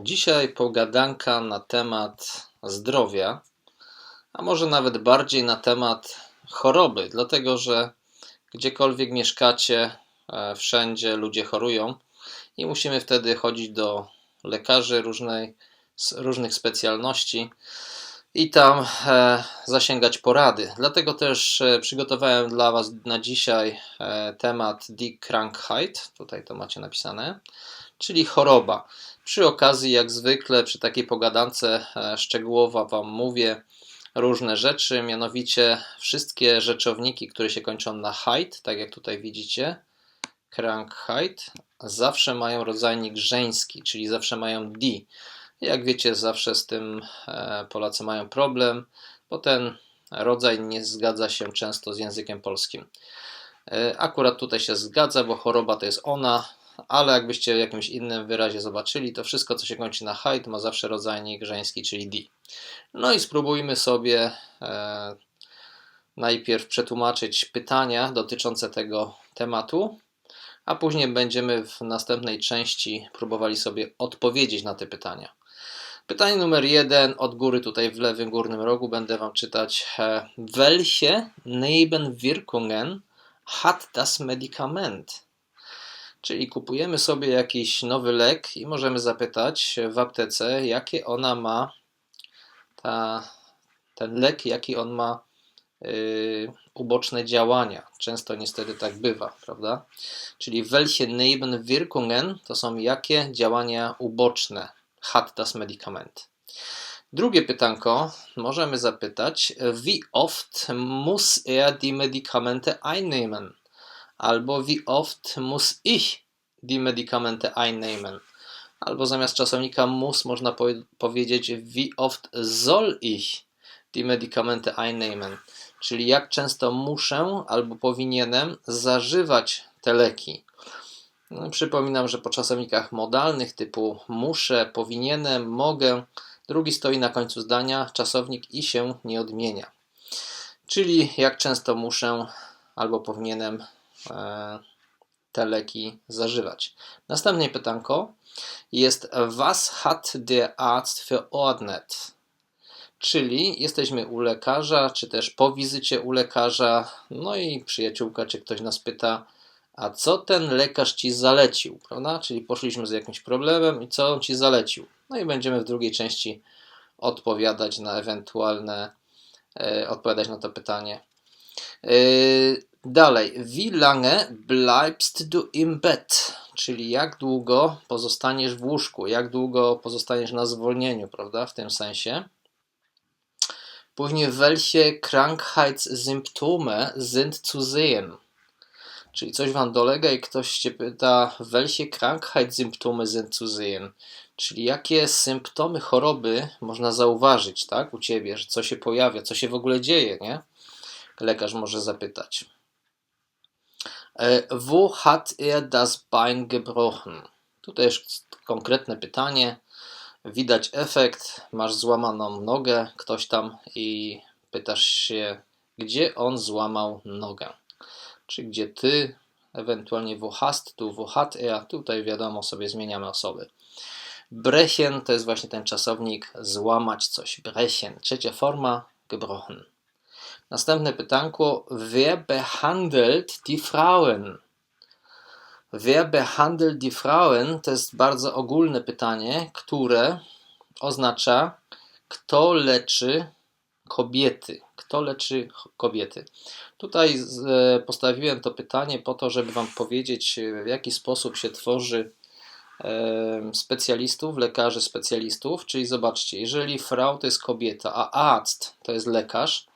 Dzisiaj pogadanka na temat zdrowia, a może nawet bardziej na temat choroby, dlatego że gdziekolwiek mieszkacie, e, wszędzie ludzie chorują i musimy wtedy chodzić do lekarzy różnej, różnych specjalności i tam e, zasięgać porady. Dlatego też e, przygotowałem dla Was na dzisiaj temat Die Krankheit, tutaj to macie napisane, czyli choroba. Przy okazji, jak zwykle, przy takiej pogadance e, szczegółowo Wam mówię różne rzeczy, mianowicie wszystkie rzeczowniki, które się kończą na heit, tak jak tutaj widzicie, Krankheit, zawsze mają rodzajnik żeński, czyli zawsze mają di. Jak wiecie, zawsze z tym e, Polacy mają problem, bo ten rodzaj nie zgadza się często z językiem polskim. E, Akurat tutaj się zgadza, bo choroba to jest ona, ale jakbyście w jakimś innym wyrazie zobaczyli, to wszystko, co się kończy na heit, ma zawsze rodzajnik żeński, czyli di. No i spróbujmy sobie e, najpierw przetłumaczyć pytania dotyczące tego tematu, a później będziemy w następnej części próbowali sobie odpowiedzieć na te pytania. Pytanie numer jeden od góry tutaj w lewym górnym rogu będę Wam czytać. e, Welche Nebenwirkungen hat das Medikament? Czyli kupujemy sobie jakiś nowy lek i możemy zapytać w aptece, jakie ona ma, ta, ten lek, jaki on ma yy, uboczne działania. Często niestety tak bywa, prawda? Czyli welche Nebenwirkungen to są jakie działania uboczne hat das Medikament. Drugie pytanko możemy zapytać, wie oft muss er die Medikamente einnehmen? Albo wie oft muss ich die Medikamente einnehmen? Albo zamiast czasownika muss można powie- powiedzieć wie oft soll ich die Medikamente einnehmen? Czyli jak często muszę albo powinienem zażywać te leki. No, przypominam, że po czasownikach modalnych typu muszę, powinienem, mogę, drugi stoi na końcu zdania, czasownik i się nie odmienia. Czyli jak często muszę albo powinienem te leki zażywać. Następne pytanko jest Was hat der Arzt verordnet? Czyli jesteśmy u lekarza, czy też po wizycie u lekarza, no i przyjaciółka, czy ktoś nas pyta, a co ten lekarz ci zalecił, prawda? Czyli poszliśmy z jakimś problemem i co on ci zalecił. No i będziemy w drugiej części odpowiadać na ewentualne, e, odpowiadać na to pytanie. E, dalej, wie lange bleibst du im Bett? Czyli jak długo pozostaniesz w łóżku, jak długo pozostaniesz na zwolnieniu, prawda? W tym sensie. Później, welche Krankheitssymptome sind zu sehen? Czyli coś wam dolega i ktoś cię pyta, welche Krankheitssymptome sind zu sehen? Czyli jakie symptomy choroby można zauważyć, tak, u ciebie, że co się pojawia, co się w ogóle dzieje, nie? Lekarz może zapytać. E, Wo hat er das Bein gebrochen? Tutaj jest konkretne pytanie. Widać efekt, masz złamaną nogę, ktoś tam i pytasz się, gdzie on złamał nogę czy gdzie ty, ewentualnie wo hast tu, wo hat er, tutaj wiadomo sobie zmieniamy osoby. Brechen to jest właśnie ten czasownik złamać coś, brechen. Trzecia forma, gebrochen. Następne pytanko, wer behandelt die Frauen? Wer behandelt die Frauen to jest bardzo ogólne pytanie, które oznacza kto leczy kobiety. Kto leczy kobiety? Tutaj e, postawiłem to pytanie po to, żeby Wam powiedzieć, e, w jaki sposób się tworzy e, specjalistów, lekarzy specjalistów. Czyli zobaczcie, jeżeli Frau to jest kobieta, a Arzt to jest lekarz,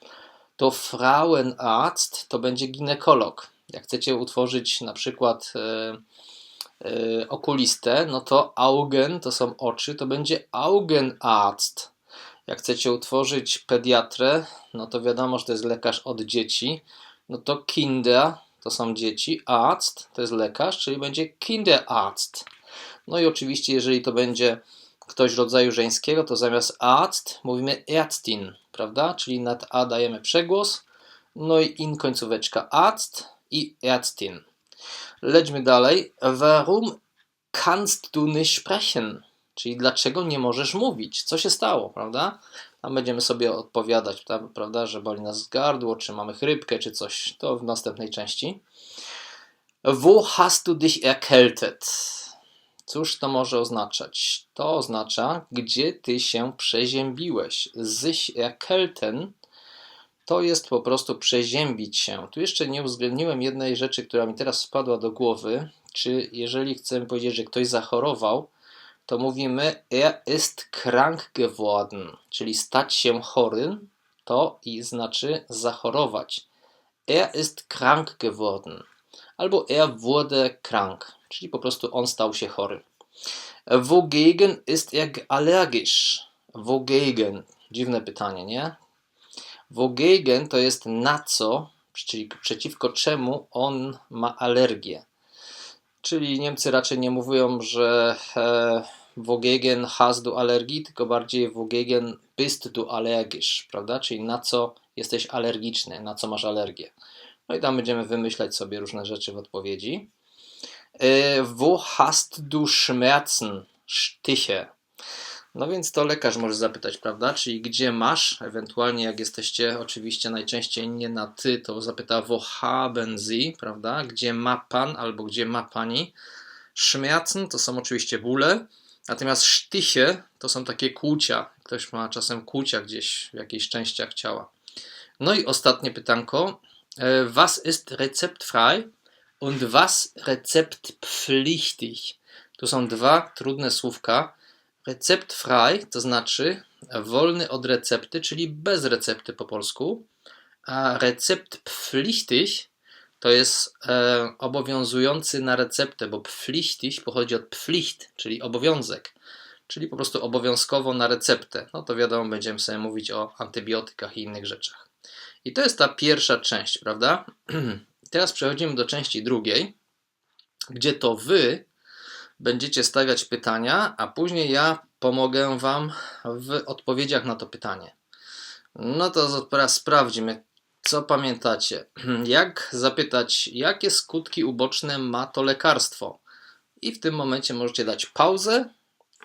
to Frauenarzt to będzie ginekolog. Jak chcecie utworzyć na przykład e, e, okulistę, no to Augen to są oczy, to będzie Augenarzt. Jak chcecie utworzyć pediatrę, no to wiadomo, że to jest lekarz od dzieci. No to Kinder to są dzieci, Arzt to jest lekarz, czyli będzie Kinderarzt. No i oczywiście, jeżeli to będzie ktoś rodzaju żeńskiego, to zamiast Arzt mówimy Ärztin, prawda? Czyli nad A dajemy przegłos, no i in końcóweczka Arzt i Ärztin. Lećmy dalej. Warum kannst du nicht sprechen? Czyli dlaczego nie możesz mówić? Co się stało, prawda? Tam będziemy sobie odpowiadać, prawda, że boli nas gardło, czy mamy chrypkę, czy coś. To w następnej części. Wo hast du dich erkältet? Cóż to może oznaczać? To oznacza, gdzie ty się przeziębiłeś. Sich erkälten to jest po prostu przeziębić się. Tu jeszcze nie uwzględniłem jednej rzeczy, która mi teraz wpadła do głowy. Czy jeżeli chcemy powiedzieć, że ktoś zachorował, to mówimy er ist krank geworden, czyli stać się chorym, to i znaczy zachorować. Er ist krank geworden. Albo er wurde krank, czyli po prostu on stał się chory. Wogegen ist er allergisch? Wogegen. Dziwne pytanie, nie? Wogegen to jest na co, czyli przeciwko czemu on ma alergię. Czyli Niemcy raczej nie mówią, że e, wogegen hast du alergii, tylko bardziej wogegen bist du allergisch, prawda? Czyli na co jesteś alergiczny, na co masz alergię. No i tam będziemy wymyślać sobie różne rzeczy w odpowiedzi. E, wo hast du Schmerzen? Stiche. No więc to lekarz może zapytać, prawda? Czyli gdzie masz, ewentualnie jak jesteście oczywiście najczęściej nie na ty, to zapyta wo haben Sie, prawda? Gdzie ma pan albo gdzie ma pani? Schmerzen to są oczywiście bóle, natomiast sztyche to są takie kłucia. Ktoś ma czasem kłucia gdzieś w jakichś częściach ciała. No i ostatnie pytanko. E, was ist rezeptfrei und was rezeptpflichtig? Tu są dwa trudne słówka Rezeptfrei to znaczy wolny od recepty, czyli bez recepty po polsku, a receptpflichtig to jest e, obowiązujący na receptę, bo pflichtig pochodzi od pflicht, czyli obowiązek, czyli po prostu obowiązkowo na receptę. No to wiadomo, będziemy sobie mówić o antybiotykach i innych rzeczach. I to jest ta pierwsza część, prawda? Teraz przechodzimy do części drugiej, gdzie to wy będziecie stawiać pytania, a później ja pomogę Wam w odpowiedziach na to pytanie. No to teraz sprawdźmy, co pamiętacie. Jak zapytać, jakie skutki uboczne ma to lekarstwo? I w tym momencie możecie dać pauzę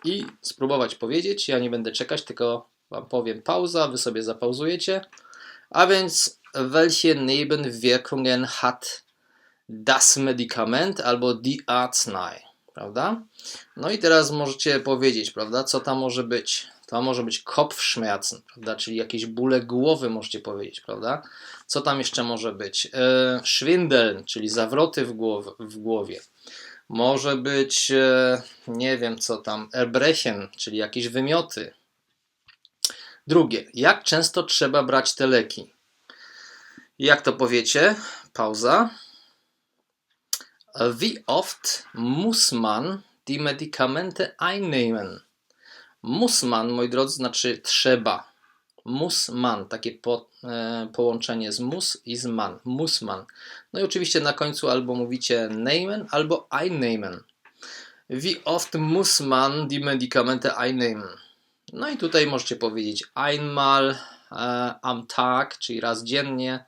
i spróbować powiedzieć. Ja nie będę czekać, tylko Wam powiem pauza, Wy sobie zapauzujecie. A więc, welche Nebenwirkungen hat das Medikament albo die Arznei? prawda? No i teraz możecie powiedzieć, prawda, co tam może być. To może być Kopfschmerzen, prawda, czyli jakieś bóle głowy możecie powiedzieć, prawda? Co tam jeszcze może być? E, Schwindel, czyli zawroty w, głow w głowie. Może być, e, nie wiem co tam, Erbrechen, czyli jakieś wymioty. Drugie, jak często trzeba brać te leki? Jak to powiecie? Pauza. Wie oft muss man die Medikamente einnehmen? Muss man, moi drodzy, znaczy trzeba. Muss man, takie po, e, połączenie z muss i z man. Muss man. No i oczywiście na końcu albo mówicie nehmen, albo einnehmen. Wie oft muss man die Medikamente einnehmen? No i tutaj możecie powiedzieć einmal e, am Tag, czyli raz dziennie.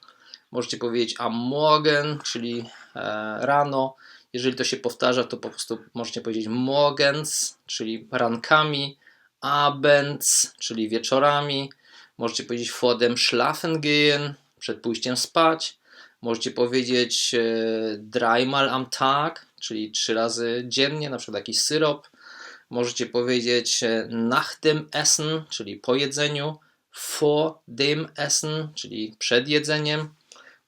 Możecie powiedzieć am Morgen, czyli E, rano. Jeżeli to się powtarza, to po prostu możecie powiedzieć morgens, czyli rankami, abends, czyli wieczorami. Możecie powiedzieć vor dem Schlafen gehen, przed pójściem spać. Możecie powiedzieć e, dreimal am Tag, czyli trzy razy dziennie, na przykład jakiś syrop. Możecie powiedzieć e, nach dem Essen, czyli po jedzeniu, vor dem Essen, czyli przed jedzeniem.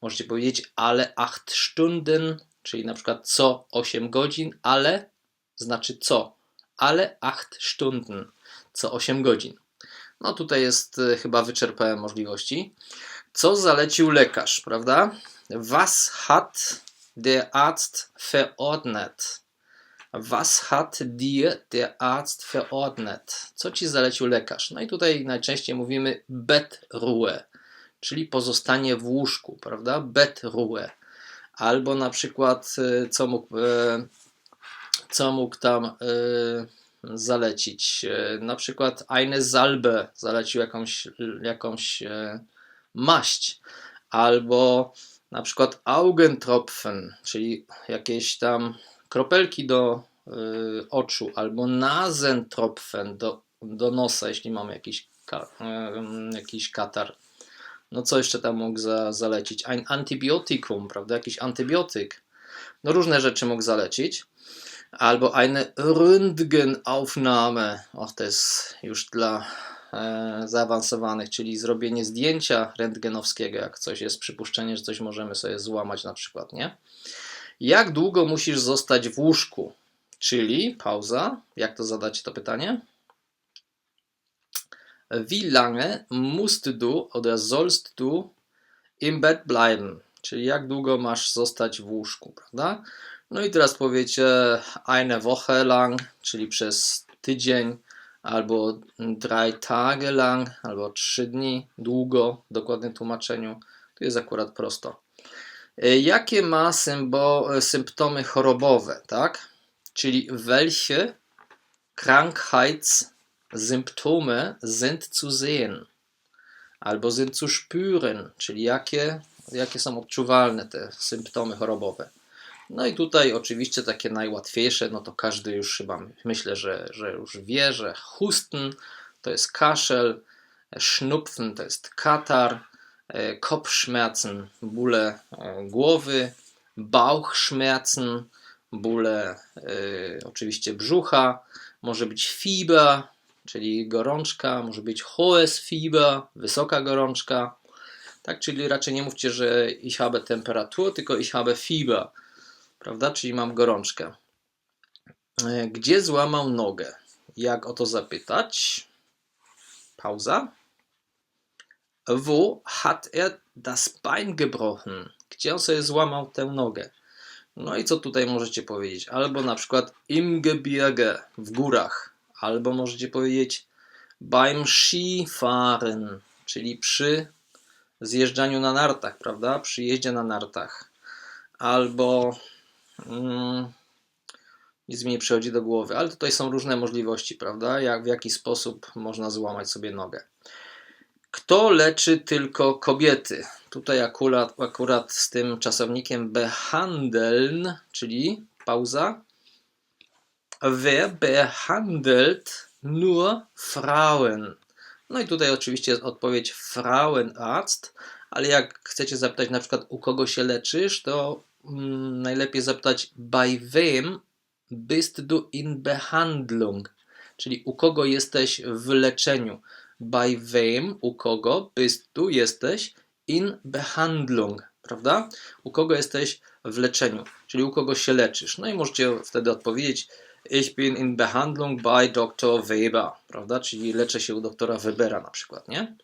Możecie powiedzieć ale 8 Stunden, czyli na przykład co 8 godzin, ale znaczy co, ale 8 Stunden, co 8 godzin. No tutaj jest e, chyba wyczerpałem możliwości. Co zalecił lekarz, prawda? Was hat der Arzt verordnet? Was hat dir der Arzt verordnet? Co ci zalecił lekarz? No i tutaj najczęściej mówimy Bettruhe czyli pozostanie w łóżku, prawda? Bettruhe. Albo na przykład, y, co mógł, y, co mógł tam y, zalecić? Na przykład eine Salbe zalecił jakąś, jakąś maść. Albo na przykład Augentropfen, czyli jakieś tam kropelki do y, oczu, albo Nasentropfen do, do nosa, jeśli mamy jakiś, ka, jakiś katar. No co jeszcze tam mógł za, zalecić? Ein Antibiotikum, prawda? Jakiś antybiotyk. No różne rzeczy mógł zalecić. Albo eine Röntgenaufnahme. Och, to jest już dla e, zaawansowanych, czyli zrobienie zdjęcia rentgenowskiego, jak coś jest przypuszczenie, że coś możemy sobie złamać na przykład, nie? Jak długo musisz zostać w łóżku? Czyli, pauza, jak to zadać to pytanie? Wie lange musst du oder sollst du im Bett bleiben? Czyli jak długo masz zostać w łóżku, prawda? No i teraz powiecie eine Woche lang, czyli przez tydzień, albo drei Tage lang, albo trzy dni, długo, w dokładnym tłumaczeniu. Tu jest akurat prosto. E, Jakie ma symbo, symptomy chorobowe, tak? Czyli welche Krankheitssymptome sind zu sehen? Albo sind zu spüren, czyli jakie, jakie są odczuwalne te symptomy chorobowe. No i tutaj oczywiście takie najłatwiejsze, no to każdy już chyba myślę, że, że już wie, że Husten to jest kaszel, Schnupfen to jest katar, e, Kopfschmerzen, bóle e, głowy, Bauchschmerzen, bóle e, oczywiście brzucha, może być Fieber, czyli gorączka, może być hohes Fieber, wysoka gorączka, tak, czyli raczej nie mówcie, że ich habe Temperatur, tylko ich habe Fieber, prawda, czyli mam gorączkę. E, Gdzie złamał nogę? Jak o to zapytać? Pauza. Wo hat er das Bein gebrochen? Gdzie on sobie złamał tę nogę? No i co tutaj możecie powiedzieć? Albo na przykład im Gebirge, w górach. Albo możecie powiedzieć beim Skifahren, czyli przy zjeżdżaniu na nartach, prawda? Przy jeździe na nartach. Albo mm, nic mi nie przychodzi do głowy, ale tutaj są różne możliwości, prawda? Jak, w jaki sposób można złamać sobie nogę. Kto leczy tylko kobiety? Tutaj akurat, akurat z tym czasownikiem behandeln, czyli pauza. Wer behandelt nur Frauen? No i tutaj oczywiście jest odpowiedź Frauenarzt, ale jak chcecie zapytać na przykład u kogo się leczysz, to mm, najlepiej zapytać bei wem bist du in Behandlung? Czyli u kogo jesteś w leczeniu. Bei wem, u kogo bist du jesteś in Behandlung, prawda? U kogo jesteś w leczeniu, czyli u kogo się leczysz. No i możecie wtedy odpowiedzieć Ich bin in Behandlung bei Dr. Weber, prawda? Czyli leczę się u doktora Webera na przykład, nie?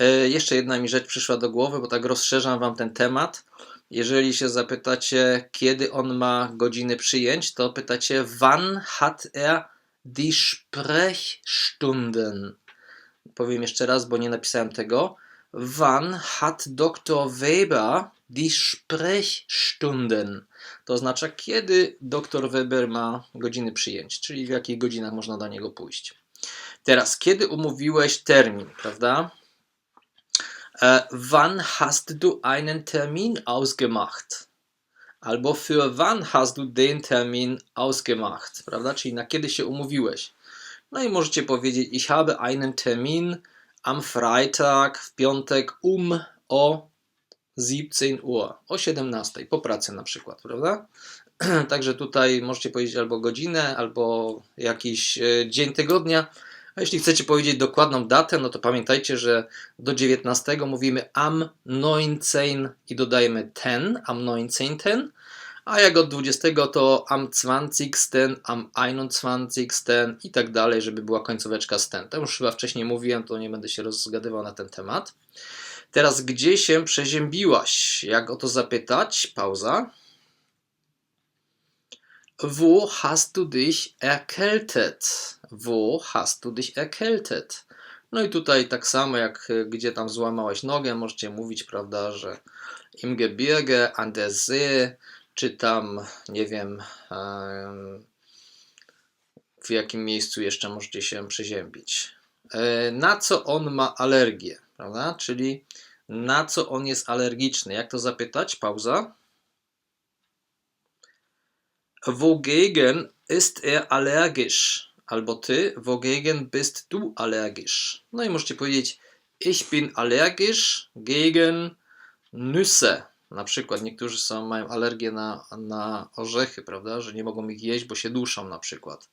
E, jeszcze jedna mi rzecz przyszła do głowy, bo tak rozszerzam wam ten temat. Jeżeli się zapytacie, kiedy on ma godziny przyjęć, to pytacie, wann hat er die Sprechstunden? Powiem jeszcze raz, bo nie napisałem tego. Wann hat Dr. Weber die Sprechstunden? To oznacza, kiedy dr Weber ma godziny przyjęć, czyli w jakich godzinach można do niego pójść. Teraz, kiedy umówiłeś termin, prawda? E, wann hast du einen Termin ausgemacht? Albo für wann hast du den Termin ausgemacht? Prawda? Czyli na kiedy się umówiłeś. No i możecie powiedzieć, ich habe einen Termin am Freitag, w piątek um o 17 Uhr, o 17, po pracy na przykład, prawda? Także tutaj możecie powiedzieć albo godzinę, albo jakiś e, dzień tygodnia. A jeśli chcecie powiedzieć dokładną datę, no to pamiętajcie, że do 19 mówimy am 19 i dodajemy ten, am 19 ten, a jak od 20 to am 20, am 21 i tak dalej, żeby była końcóweczka z ten. To już chyba wcześniej mówiłem, to nie będę się rozgadywał na ten temat. Teraz, gdzie się przeziębiłaś? Jak o to zapytać? Pauza. Wo hast du dich erkältet? Wo hast du dich erkältet? No i tutaj tak samo jak y, gdzie tam złamałeś nogę, możecie mówić, prawda, że im Gebirge, an der See, czy tam, nie wiem, em, w jakim miejscu jeszcze możecie się przeziębić. E, Na co on ma alergię, prawda? Czyli na co on jest alergiczny. Jak to zapytać? Pauza. Wogegen ist er allergisch? Albo ty, wogegen bist du allergisch? No i możecie powiedzieć, ich bin allergisch gegen Nüsse. Na przykład niektórzy są, mają alergię na, na orzechy, prawda, że nie mogą ich jeść, bo się duszą na przykład.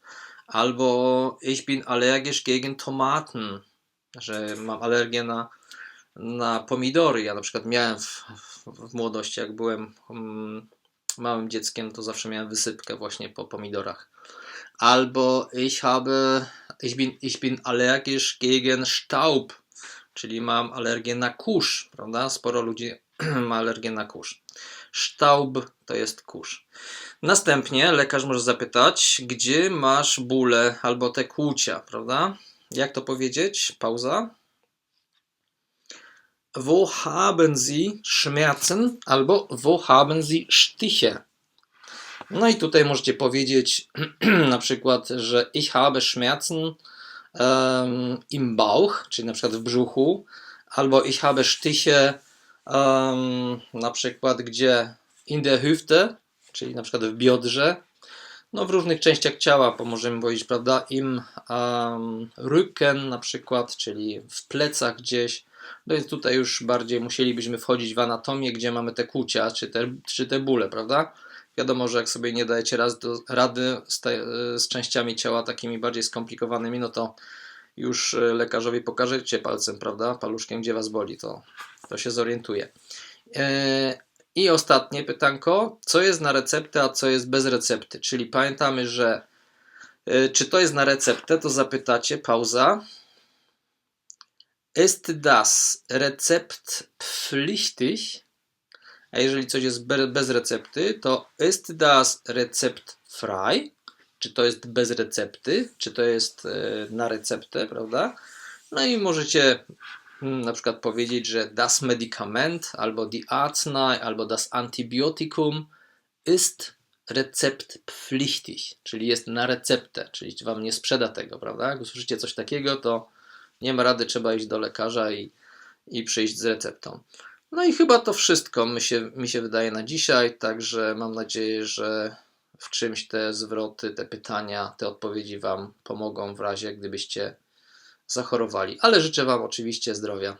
Albo ich bin allergisch gegen Tomaten, że mam alergię na, na pomidory. Ja na przykład miałem w, w, młodości, jak byłem mm, małym dzieckiem, to zawsze miałem wysypkę właśnie po pomidorach. Albo ich habe, ich bin, ich bin allergisch gegen Staub, czyli mam alergię na kurz, prawda? Sporo ludzi ma alergię na kurz. Staub to jest kurz. Następnie lekarz może zapytać, gdzie masz bóle albo te kłucia, prawda? Jak to powiedzieć? Pauza. Wo haben Sie Schmerzen albo wo haben Sie Stiche? No i tutaj możecie powiedzieć na przykład, że ich habe Schmerzen um, im Bauch, czyli na przykład w brzuchu, albo ich habe Stiche um, na przykład gdzie in der Hüfte, czyli na przykład w biodrze, no w różnych częściach ciała, bo możemy powiedzieć, prawda, im um, Rücken na przykład, czyli w plecach gdzieś, no więc tutaj już bardziej musielibyśmy wchodzić w anatomię, gdzie mamy te kłucia, czy te, czy te bóle, prawda? Wiadomo, że jak sobie nie dajecie raz do, rady z, te, z częściami ciała takimi bardziej skomplikowanymi, no to już lekarzowi pokażecie palcem, prawda, paluszkiem, gdzie was boli, to, to się zorientuje. E, I ostatnie pytanko, co jest na receptę, a co jest bez recepty? Czyli pamiętamy, że e, czy to jest na receptę, to zapytacie, pauza. Ist das Rezept pflichtig? A jeżeli coś jest bez recepty, to ist das Rezept frei? Czy to jest bez recepty? Czy to jest e, na receptę, prawda? No i możecie na przykład powiedzieć, że das Medikament albo die Arznei albo das Antibiotikum ist rezeptpflichtig, czyli jest na receptę, czyli wam nie sprzeda tego, prawda? Jak usłyszycie coś takiego, to nie ma rady, trzeba iść do lekarza i, i przyjść z receptą. No i chyba to wszystko mi się, mi się wydaje na dzisiaj, także mam nadzieję, że w czymś te zwroty, te pytania, te odpowiedzi Wam pomogą w razie, gdybyście zachorowali. Ale życzę Wam oczywiście zdrowia.